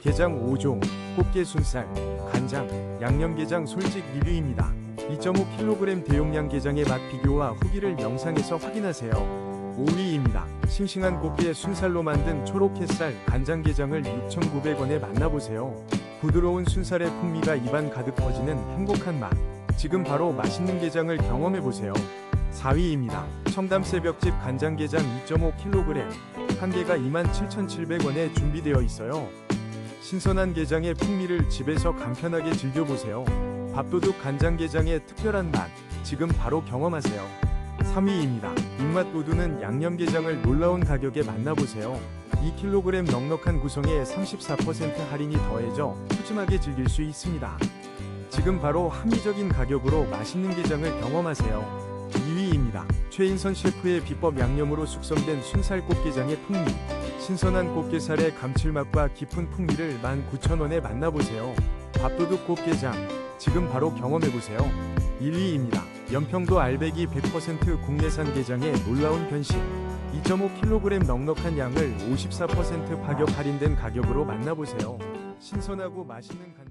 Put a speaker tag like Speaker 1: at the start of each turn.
Speaker 1: 게장 5종, 꽃게 순살, 간장, 양념게장 솔직 리뷰입니다. 2.5kg 대용량 게장의 맛 비교와 후기를 영상에서 확인하세요. 5위입니다. 싱싱한 꽃게 순살로 만든 초록햇살 간장게장을 6,900원에 만나보세요. 부드러운 순살의 풍미가 입안 가득 퍼지는 행복한 맛. 지금 바로 맛있는 게장을 경험해보세요. 4위입니다. 청담 새벽집 간장게장 2.5kg. 한 개가 27,700원에 준비되어 있어요. 신선한 게장의 풍미를 집에서 간편하게 즐겨보세요. 밥도둑 간장게장의 특별한 맛, 지금 바로 경험하세요. 3위입니다. 입맛 돋우는 양념게장을 놀라운 가격에 만나보세요. 2kg 넉넉한 구성에 34% 할인이 더해져 푸짐하게 즐길 수 있습니다. 지금 바로 합리적인 가격으로 맛있는 게장을 경험하세요. 2위입니다. 최인선 셰프의 비법 양념으로 숙성된 순살 꽃게장의 풍미. 신선한 꽃게살의 감칠맛과 깊은 풍미를 19,000원에 만나보세요. 밥도둑 꽃게장. 지금 바로 경험해보세요. 1위입니다. 연평도 알배기 100% 국내산 게장의 놀라운 변신. 2.5kg 넉넉한 양을 54% 파격 할인된 가격으로 만나보세요. 신선하고 맛있는 간